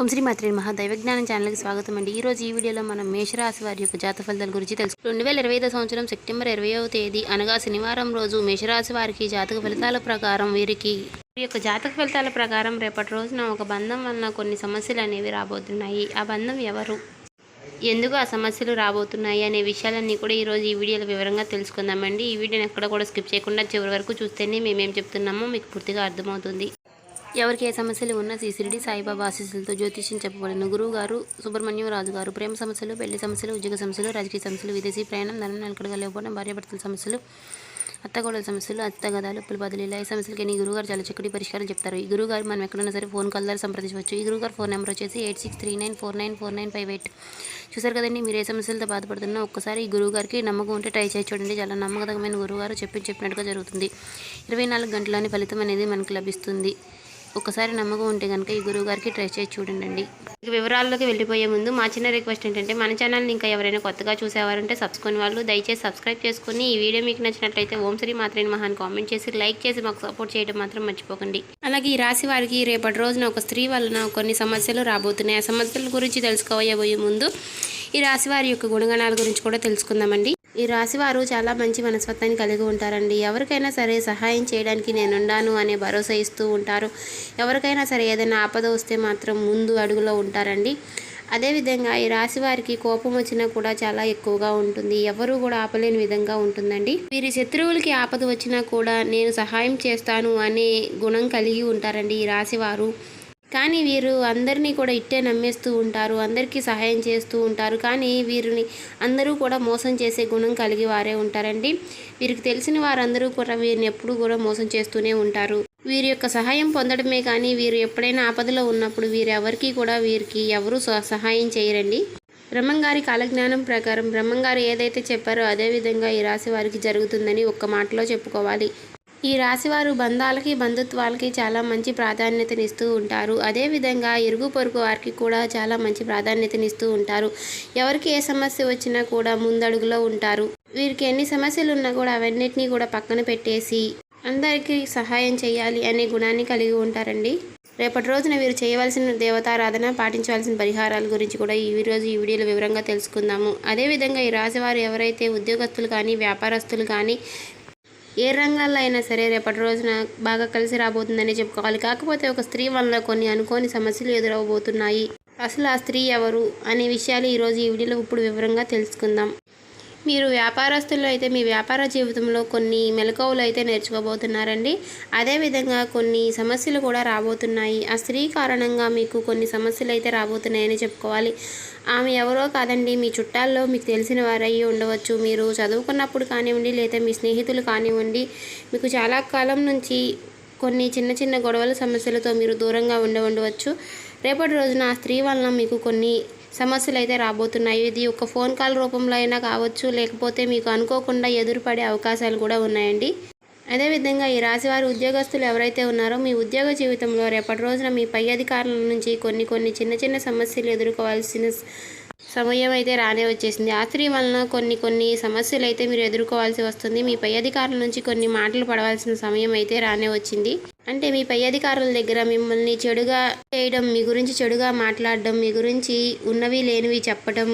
ఓం శ్రీ మాత్రి మహా దైవజ్ఞానం ఛానల్కి స్వాగతం అండి. ఈ రోజు ఈ వీడియోలో మనం మేషరాశి వారి యొక్క జాత ఫలితాల గురించి తెలుసు. రెండు వేల ఇరవై ఐదో సంవత్సరం సెప్టెంబర్ ఇరవైవ తేదీ అనగా శనివారం రోజు మేషరాశి వారికి జాతక ఫలితాల ప్రకారం వీరికి వీరి యొక్క జాతక ఫలితాల ప్రకారం రేపటి రోజున ఒక బంధం వలన కొన్ని సమస్యలు అనేవి రాబోతున్నాయి. ఆ బంధం ఎవరు? ఎందుకు ఆ సమస్యలు రాబోతున్నాయి అనే విషయాలన్నీ కూడా ఈరోజు ఈ వీడియోలో వివరంగా తెలుసుకుందామండి. ఈ వీడియోని ఎక్కడ కూడా స్కిప్ చేయకుండా చివరి వరకు చూస్తేనే మేమేం చెప్తున్నామో మీకు పూర్తిగా అర్థమవుతుంది. ఎవరికి ఏ సమస్యలు ఉన్నా శ్రీ షిరిడి సాయిబాబా ఆశీస్సులతో జ్యోతిష్యం చెప్పబడిన గురువు గారు సుబ్రహ్మణ్యం రాజు గారు ప్రేమ సమస్యలు పెళ్ళి సమస్యలు ఉద్యోగ సమస్యలు రాజకీయ సమస్యలు విదేశీ ప్రయాణం ధనం నెలకడగా లేకపోవడం భార్యాభర్తల సమస్యలు అత్తగోడల సమస్యలు అత్తగదాలు ఉప్పుల బదులు ఇలా ఈ సమస్యలకి నీ గురుగారు చాలా చక్కటి పరిష్కారం చెప్తారు. ఈ గురుగారు మనం ఎక్కడైనా సరే ఫోన్ కాల్ ద్వారా సంప్రదించవచ్చు. ఈ గురుగారు ఫోన్ నెంబర్ వచ్చేసి eight six three nine four nine four nine five eight. చూసారు కదండి మీరు ఏ సమస్యలతో బాధపడుతున్నా ఒక్కసారి ఈ గురువుగారికి నమ్మకం ఉంటే ట్రై చేసి చూడండి. చాలా నమ్మకమైన గురువుగారు చెప్పి చెప్పినట్టుగా జరుగుతుంది. ఇరవై నాలుగు గంటలని ఫలితం అనేది మనకు లభిస్తుంది. ఒకసారి నమ్మకం ఉంటే కనుక ఈ గురువు గారికి ట్రై చేసి చూడండి ఇక వివరాల్లోకి వెళ్ళిపోయే ముందు మా చిన్న రిక్వెస్ట్ ఏంటంటే మన ఛానల్ని ఇంకా ఎవరైనా కొత్తగా చూసేవారంటే సబ్స్క్రైబ్ వాళ్ళు దయచేసి సబ్స్క్రైబ్ చేసుకుని ఈ వీడియో మీకు నచ్చినట్లయితే ఓం శ్రీ మాత్రేని మహాన్ కామెంట్ చేసి లైక్ చేసి మాకు సపోర్ట్ చేయడం మాత్రం మర్చిపోకండి. అలాగే ఈ రాశి వారికి రేపటి రోజున ఒక స్త్రీ వలన కొన్ని సమస్యలు రాబోతున్నాయి. ఆ సమస్యల గురించి తెలుసుకోబోయే ముందు ఈ రాశి వారి యొక్క గుణగణాల గురించి కూడా తెలుసుకుందామండి. ఈ రాశివారు చాలా మంచి మనస్తత్వాన్ని కలిగి ఉంటారండి. ఎవరికైనా సరే సహాయం చేయడానికి నేనుండాను అనే భరోసా ఇస్తూ ఉంటారు. ఎవరికైనా సరే ఏదైనా ఆపద వస్తే మాత్రం ముందు అడుగులో ఉంటారండి. అదేవిధంగా ఈ రాశి వారికి కోపం వచ్చినా కూడా చాలా ఎక్కువగా ఉంటుంది. ఎవరు కూడా ఆపలేని విధంగా ఉంటుందండి. వీరి శత్రువులకి ఆపద వచ్చినా కూడా నేను సహాయం చేస్తాను అనే గుణం కలిగి ఉంటారండి ఈ రాశి వారు. కానీ వీరు అందరినీ కూడా ఇట్టే నమ్మేస్తూ ఉంటారు అందరికీ సహాయం చేస్తూ ఉంటారు. కానీ వీరిని అందరూ కూడా మోసం చేసే గుణం కలిగి వారే ఉంటారండి. వీరికి తెలిసిన వారందరూ కూడా వీరిని ఎప్పుడూ కూడా మోసం చేస్తూనే ఉంటారు. వీరి యొక్క సహాయం పొందడమే కానీ వీరు ఎప్పుడైనా ఆపదలో ఉన్నప్పుడు వీరెవరికి కూడా వీరికి ఎవరూ స- సహాయం చేయరండి. బ్రహ్మంగారి కాలజ్ఞానం ప్రకారం బ్రహ్మంగారు ఏదైతే చెప్పారో అదే విధంగా ఈ రాశి వారికి జరుగుతుందని ఒక్క మాటలో చెప్పుకోవాలి. ఈ రాశివారు బంధాలకి బంధుత్వాలకి చాలా మంచి ప్రాధాన్యతనిస్తూ ఉంటారు. అదేవిధంగా ఇరుగు పొరుగు వారికి కూడా చాలా మంచి ప్రాధాన్యతనిస్తూ ఉంటారు. ఎవరికి ఏ సమస్య వచ్చినా కూడా ముందడుగులో ఉంటారు. వీరికి ఎన్ని సమస్యలు ఉన్నా కూడా అవన్నిటినీ కూడా పక్కన పెట్టేసి అందరికీ సహాయం చేయాలి అనే గుణాన్ని కలిగి ఉంటారండి. రేపటి రోజున వీరు చేయవలసిన దేవతారాధన పాటించవలసిన పరిహారాల గురించి కూడా ఈ రోజు ఈ వీడియోలో వివరంగా తెలుసుకుందాము. అదేవిధంగా ఈ రాశివారు ఎవరైతే ఉద్యోగస్తులు కానీ వ్యాపారస్తులు కానీ ఏ రంగాల్లో అయినా సరే రేపటి రోజున బాగా కలిసి రాబోతుందని చెప్పుకోవాలి. కాకపోతే ఒక స్త్రీ వల్ల కొన్ని అనుకోని సమస్యలు ఎదురవబోతున్నాయి. అసలు ఆ స్త్రీ ఎవరు? అనే విషయాలు ఈరోజు ఈ వీడియోలో ఇప్పుడు వివరంగా తెలుసుకుందాం. మీరు వ్యాపారస్తులు అయితే మీ వ్యాపార జీవితంలో కొన్ని మెలకువలు అయితే నేర్చుకోబోతున్నారండి. అదేవిధంగా కొన్ని సమస్యలు కూడా రాబోతున్నాయి. ఆ స్త్రీ కారణంగా మీకు కొన్ని సమస్యలు అయితే రాబోతున్నాయని చెప్పుకోవాలి. ఆమె ఎవరో కాదండి మీ చుట్టాల్లో మీకు తెలిసిన వారయ్యి ఉండవచ్చు. మీరు చదువుకున్నప్పుడు కానివ్వండి లేదా మీ స్నేహితులు కానివ్వండి మీకు చాలా కాలం నుంచి కొన్ని చిన్న చిన్న గొడవల సమస్యలతో మీరు దూరంగా ఉండి ఉండవచ్చు. రేపటి రోజున ఆ స్త్రీ వలన మీకు కొన్ని సమస్యలు అయితే రాబోతున్నాయి. ఇది ఒక ఫోన్ కాల్ రూపంలో అయినా కావచ్చు లేకపోతే మీకు అనుకోకుండా ఎదురుపడే అవకాశాలు కూడా ఉన్నాయండి. అదేవిధంగా ఈ రాశివారి ఉద్యోగస్తులు ఎవరైతే ఉన్నారో మీ ఉద్యోగ జీవితంలో రేపటి రోజున మీ పై అధికారుల నుంచి కొన్ని కొన్ని చిన్న చిన్న సమస్యలు ఎదుర్కోవాల్సిన సమయం అయితే రానే వచ్చేసింది. ఆస్త్రీ వలన కొన్ని కొన్ని సమస్యలు అయితే మీరు ఎదుర్కోవాల్సి వస్తుంది. మీ పై అధికారుల నుంచి కొన్ని మాటలు పడవలసిన సమయం అయితే రానే వచ్చింది. అంటే మీ పై అధికారుల దగ్గర మిమ్మల్ని చెడుగా చేయడం మీ గురించి చెడుగా మాట్లాడడం మీ గురించి ఉన్నవి లేనివి చెప్పడం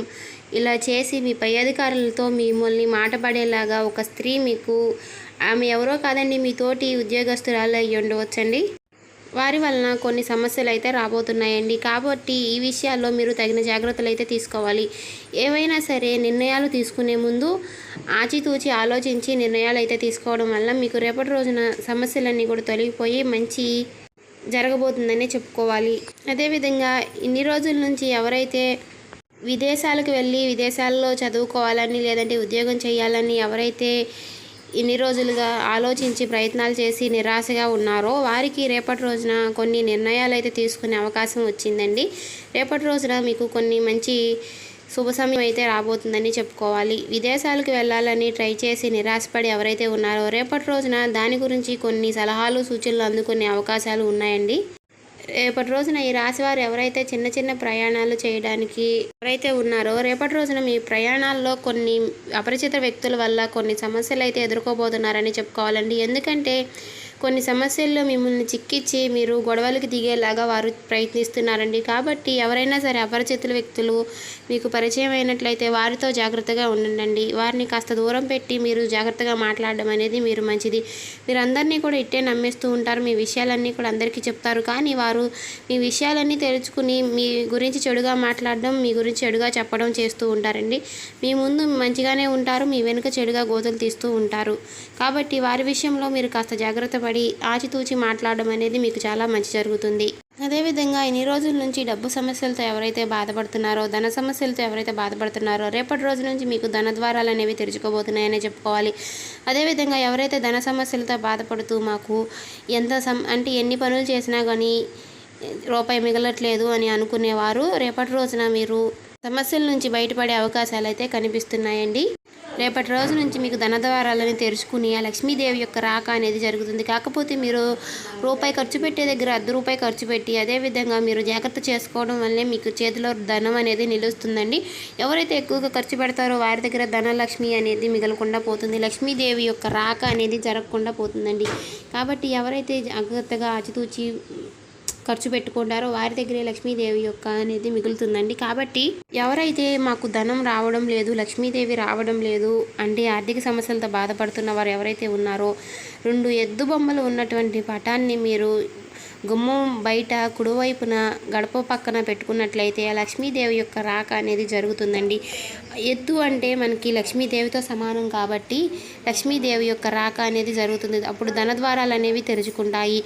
ఇలా చేసి మీ పై అధికారులతో మిమ్మల్ని మాట పడేలాగా ఒక స్త్రీ మీకు ఆమె ఎవరో కాదండి మీ తోటి ఉద్యోగస్తురాలు అయ్యి ఉండవచ్చండి వారి వలన కొన్ని సమస్యలు అయితే రాబోతున్నాయండి. కాబట్టి ఈ విషయాల్లో మీరు తగిన జాగ్రత్తలు అయితే తీసుకోవాలి. ఏవైనా సరే నిర్ణయాలు తీసుకునే ముందు ఆచితూచి ఆలోచించి నిర్ణయాలు అయితే తీసుకోవడం వల్ల మీకు రేపటి రోజున సమస్యలన్నీ కూడా తొలగిపోయి మంచి జరగబోతుందనే చెప్పుకోవాలి. అదేవిధంగా ఇన్ని రోజుల నుంచి ఎవరైతే విదేశాలకు వెళ్ళి విదేశాల్లో చదువుకోవాలని లేదంటే ఉద్యోగం చేయాలని ఎవరైతే ఇన్ని రోజులుగా ఆలోచించి ప్రయత్నాలు చేసి నిరాశగా ఉన్నారో వారికి రేపటి రోజున కొన్ని నిర్ణయాలు అయితే తీసుకునే అవకాశం వచ్చిందండి. రేపటి రోజున మీకు కొన్ని మంచి శుభ సమయం అయితే రాబోతుందని చెప్పుకోవాలి. విదేశాలకు వెళ్ళాలని ట్రై చేసి నిరాశపడి ఎవరైతే ఉన్నారో రేపటి రోజున దాని గురించి కొన్ని సలహాలు సూచనలు అందుకునే అవకాశాలు ఉన్నాయండి. రేపటి రోజున ఈ రాశివారు ఎవరైతే చిన్న చిన్న ప్రయాణాలు చేయడానికి ఎవరైతే ఉన్నారో రేపటి రోజున మీ ప్రయాణాల్లో కొన్ని అపరిచిత వ్యక్తుల వల్ల కొన్ని సమస్యలు అయితే ఎదుర్కోబోతున్నారని చెప్పుకోవాలండి. ఎందుకంటే కొన్ని సమస్యల్లో మిమ్మల్ని చిక్కిచ్చి మీరు గొడవలకు దిగేలాగా వారు ప్రయత్నిస్తున్నారండి. కాబట్టి ఎవరైనా సరే అపరిచితుల వ్యక్తులు మీకు పరిచయం అయినట్లయితే వారితో జాగ్రత్తగా ఉండండి. వారిని కాస్త దూరం పెట్టి మీరు జాగ్రత్తగా మాట్లాడడం అనేది మీరు మంచిది. మీరు అందరినీ కూడా ఇట్టే నమ్మేస్తూ ఉంటారు. మీ విషయాలన్నీ కూడా అందరికీ చెప్తారు. కానీ వారు మీ విషయాలన్నీ తెలుసుకుని మీ గురించి చెడుగా మాట్లాడడం మీ గురించి చెడుగా చెప్పడం చేస్తూ ఉంటారండి. మీ ముందు మంచిగానే ఉంటారు. మీ వెనుక చెడుగా గోతులు తీస్తూ ఉంటారు. కాబట్టి వారి విషయంలో మీరు కాస్త జాగ్రత్త పడి ఆచితూచి మాట్లాడడం అనేది మీకు చాలా మంచి జరుగుతుంది. అదేవిధంగా ఇన్ని రోజుల నుంచి డబ్బు సమస్యలతో ఎవరైతే బాధపడుతున్నారో ధన సమస్యలతో ఎవరైతే బాధపడుతున్నారో రేపటి రోజు నుంచి మీకు ధన ద్వారాలు అనేవి తెరుచుకోబోతున్నాయనే చెప్పుకోవాలి. అదేవిధంగా ఎవరైతే ధన సమస్యలతో బాధపడుతూ మాకు ఎంత సం అంటే ఎన్ని పనులు చేసినా కానీ రూపాయి మిగలట్లేదు అని అనుకునేవారు రేపటి రోజున మీరు సమస్యల నుంచి బయటపడే అవకాశాలు అయితే కనిపిస్తున్నాయండి. రేపటి రోజు నుంచి మీకు ధనద్వారాలని తెరుచుకుని ఆ లక్ష్మీదేవి యొక్క రాక అనేది జరుగుతుంది. కాకపోతే మీరు రూపాయి ఖర్చు పెట్టే దగ్గర అర్ధ రూపాయి ఖర్చు పెట్టి అదేవిధంగా మీరు జాగ్రత్త చేసుకోవడం వల్లే మీకు చేతిలో ధనం అనేది నిలుస్తుందండి. ఎవరైతే ఎక్కువగా ఖర్చు పెడతారో వారి దగ్గర ధనలక్ష్మి అనేది మిగలకుండా పోతుంది. లక్ష్మీదేవి యొక్క రాక అనేది జరగకుండా పోతుందండి. కాబట్టి ఎవరైతే జాగ్రత్తగా ఆచితూచి ఖర్చు పెట్టుకుంటారో వారి దగ్గరే లక్ష్మీదేవి యొక్క అనేది మిగులుతుందండి. కాబట్టి ఎవరైతే మాకు ధనం రావడం లేదు లక్ష్మీదేవి రావడం లేదు అంటే ఆర్థిక సమస్యలతో బాధపడుతున్న వారు ఎవరైతే ఉన్నారో రెండు ఎద్దు బొమ్మలు ఉన్నటువంటి పటాన్ని మీరు గుమ్మం బయట కుడివైపున గడప పక్కన పెట్టుకున్నట్లయితే ఆ లక్ష్మీదేవి యొక్క రాక అనేది జరుగుతుందండి. ఎద్దు అంటే మనకి లక్ష్మీదేవితో సమానం కాబట్టి లక్ష్మీదేవి యొక్క రాక అనేది జరుగుతుంది. అప్పుడు ధన ద్వారాలు అనేవి తెరుచుకుంటాయి.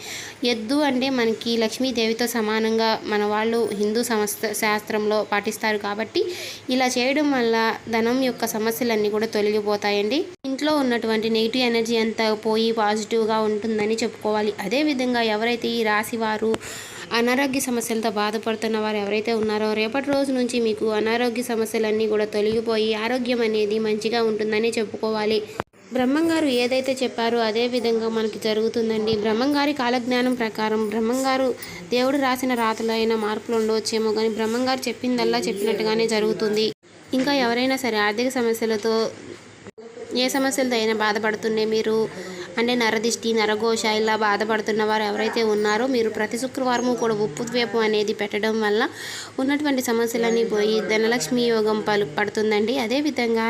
ఎద్దు అంటే మనకి లక్ష్మీదేవితో సమానంగా మన వాళ్ళు హిందూ సంస్థ శాస్త్రంలో పాటిస్తారు కాబట్టి ఇలా చేయడం వల్ల ధనం యొక్క సమస్యలన్నీ కూడా తొలగిపోతాయండి. ఇంట్లో ఉన్నటువంటి నెగిటివ్ ఎనర్జీ అంతా పోయి పాజిటివ్గా ఉంటుందని చెప్పుకోవాలి. అదేవిధంగా ఎవరైతే ఈ రాశి వారు అనారోగ్య సమస్యలతో బాధపడుతున్న వారు ఎవరైతే ఉన్నారో రేపటి రోజు నుంచి మీకు అనారోగ్య సమస్యలన్నీ కూడా తొలగిపోయి ఆరోగ్యం అనేది మంచిగా ఉంటుందని చెప్పుకోవాలి. బ్రహ్మంగారు ఏదైతే చెప్పారో అదే విధంగా మనకి జరుగుతుందండి. బ్రహ్మంగారి కాలజ్ఞానం ప్రకారం బ్రహ్మంగారు దేవుడు రాసిన రాతలో అయినా మార్పులు ఉండవచ్చేమో కానీ బ్రహ్మంగారు చెప్పిందల్లా చెప్పినట్టుగానే జరుగుతుంది. ఇంకా ఎవరైనా సరే ఆర్థిక సమస్యలతో ఏ సమస్యలతో అయినా బాధపడుతుండే మీరు? అంటే నరదిష్టి నరఘోష ఇలా బాధపడుతున్న వారు ఎవరైతే ఉన్నారో మీరు ప్రతి శుక్రవారం కూడా ఉప్పు ద్వీపం అనేది పెట్టడం వల్ల ఉన్నటువంటి సమస్యలన్నీ పోయి ధనలక్ష్మి యోగం పలు పడుతుందండి. అదేవిధంగా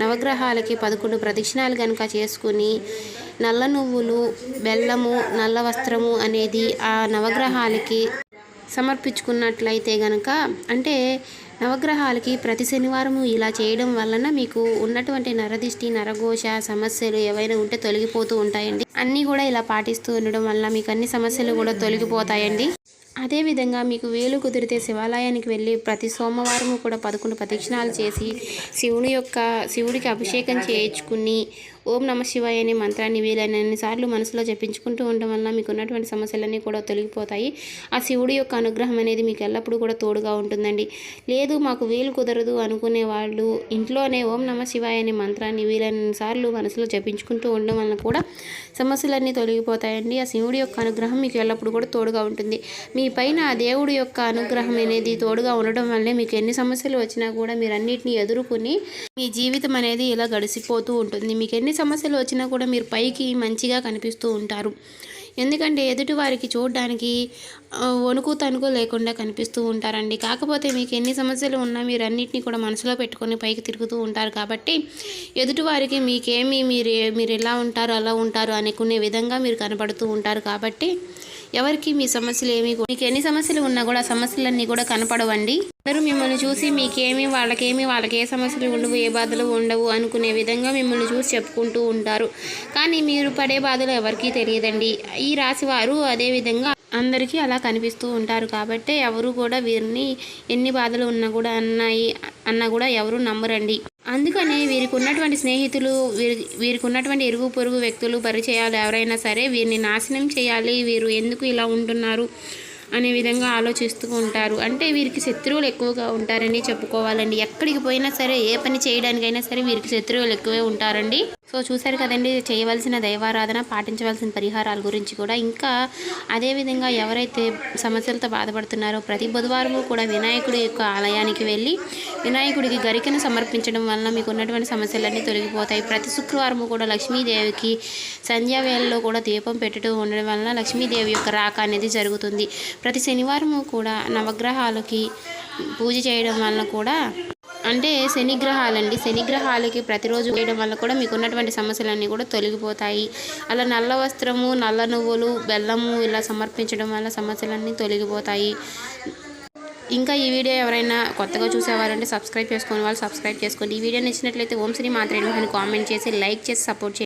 నవగ్రహాలకి పదకొండు ప్రదక్షిణాలు కనుక చేసుకుని నల్ల నువ్వులు బెల్లము నల్ల వస్త్రము అనేది ఆ నవగ్రహాలకి సమర్పించుకున్నట్లయితే గనక అంటే నవగ్రహాలకి ప్రతి శనివారము ఇలా చేయడం వలన మీకు ఉన్నటువంటి నరదిష్టి నరఘోష సమస్యలు ఏవైనా ఉంటే తొలగిపోతూ ఉంటాయండి. అన్నీ కూడా ఇలా పాటిస్తూ ఉండడం వల్ల మీకు అన్ని సమస్యలు కూడా తొలగిపోతాయండి. అదేవిధంగా మీకు వీలు కుదిరితే శివాలయానికి వెళ్ళి ప్రతి సోమవారం కూడా పదకొండు ప్రదక్షిణాలు చేసి శివుని యొక్క శివుడికి అభిషేకం చేయించుకుని ఓం నమ శివాయ అనే మంత్రాన్ని వీలైనన్ని సార్లు మనసులో జపించుకుంటూ ఉండడం వల్ల మీకు ఉన్నటువంటి సమస్యలన్నీ కూడా తొలగిపోతాయి. ఆ శివుడి యొక్క అనుగ్రహం అనేది మీకు ఎల్లప్పుడూ కూడా తోడుగా ఉంటుందండి. లేదు మాకు వీలు కుదరదు అనుకునే వాళ్ళు ఇంట్లోనే ఓం నమ శివాయ అనే మంత్రాన్ని వీలైనన్ని సార్లు మనసులో జపించుకుంటూ ఉండడం వల్ల కూడా సమస్యలన్నీ తొలగిపోతాయండి. ఆ శివుడి యొక్క అనుగ్రహం మీకు ఎల్లప్పుడూ కూడా తోడుగా ఉంటుంది. మీ పైన ఆ దేవుడి యొక్క అనుగ్రహం అనేది తోడుగా ఉండడం వల్లే మీకు ఎన్ని సమస్యలు వచ్చినా కూడా మీరు అన్నిటిని ఎదుర్కొని మీ జీవితం అనేది ఇలా గడిచిపోతూ ఉంటుంది. మీకు ఎన్ని సమస్యలు వచ్చినా కూడా మీరు పైకి మంచిగా కనిపిస్తూ ఉంటారు. ఎందుకంటే ఎదుటి వారికి చూడడానికి వణుకు తణుకు లేకుండా కనిపిస్తూ ఉంటారండి. కాకపోతే మీకు ఎన్ని సమస్యలు ఉన్నా మీరు అన్నింటినీ కూడా మనసులో పెట్టుకొని పైకి తిరుగుతూ ఉంటారు కాబట్టి ఎదుటి వారికి మీకేమి మీరు మీరు ఎలా ఉంటారు అలా ఉంటారు అనుకునే విధంగా మీరు కనపడుతూ ఉంటారు కాబట్టి ఎవరికి మీ సమస్యలు ఏమి మీకు ఎన్ని సమస్యలు ఉన్నా కూడా సమస్యలన్నీ కూడా కనపడవండి. అందరూ మిమ్మల్ని చూసి మీకేమి వాళ్ళకేమి వాళ్ళకి ఏ సమస్యలు ఉండవు ఏ బాధలు ఉండవు అనుకునే విధంగా మిమ్మల్ని చూసి చెప్పుకుంటూ ఉంటారు. కానీ మీరు పడే బాధలు ఎవరికీ తెలియదండి. ఈ రాశి వారు అదే విధంగా అందరికీ అలా కనిపిస్తూ ఉంటారు కాబట్టి ఎవరు కూడా వీరిని ఎన్ని బాధలు ఉన్నా కూడా అన్నాయి అన్నా కూడా ఎవరు నమ్మరండి. అందుకనే వీరికి ఉన్నటువంటి స్నేహితులు వీరి వీరికి ఉన్నటువంటి ఇరుగు పొరుగు వ్యక్తులు పరిచయాలు ఎవరైనా సరే వీరిని నాశనం చేయాలి వీరు ఎందుకు ఇలా ఉంటున్నారు అనే విధంగా ఆలోచిస్తూ ఉంటారు. అంటే వీరికి శత్రువులు ఎక్కువగా ఉంటారని చెప్పుకోవాలండి. ఎక్కడికి పోయినా సరే ఏ పని చేయడానికైనా సరే వీరికి శత్రువులు ఎక్కువే ఉంటారండి. సో చూశారు కదండి చేయవలసిన దైవారాధన పాటించవలసిన పరిహారాల గురించి కూడా. ఇంకా అదేవిధంగా ఎవరైతే సమస్యలతో బాధపడుతున్నారో ప్రతి బుధవారము కూడా వినాయకుడి యొక్క ఆలయానికి వెళ్ళి వినాయకుడికి గరికను సమర్పించడం వలన మీకు ఉన్నటువంటి సమస్యలన్నీ తొలగిపోతాయి. ప్రతి శుక్రవారము కూడా లక్ష్మీదేవికి సంధ్యావేళలో కూడా దీపం పెట్టడం ఉండడం వలన లక్ష్మీదేవి యొక్క రాక అనేది జరుగుతుంది. ప్రతి శనివారము కూడా నవగ్రహాలకి పూజ చేయడం వలన కూడా అంటే శనిగ్రహాలండి శనిగ్రహాలకి ప్రతిరోజు వేయడం వల్ల కూడా మీకు ఉన్నటువంటి సమస్యలన్నీ కూడా తొలగిపోతాయి. అలా నల్ల వస్త్రము నల్ల నువ్వులు బెల్లము ఇలా సమర్పించడం వల్ల సమస్యలన్నీ తొలగిపోతాయి. ఇంకా ఈ వీడియో ఎవరైనా కొత్తగా చూసేవారంటే సబ్స్క్రైబ్ చేసుకుని వాళ్ళు సబ్స్క్రైబ్ చేసుకోండి. ఈ వీడియో నచ్చినట్లయితే ఓం శ్రీ మాత్రే కామెంట్ చేసి లైక్ చేసి సపోర్ట్ చేయండి.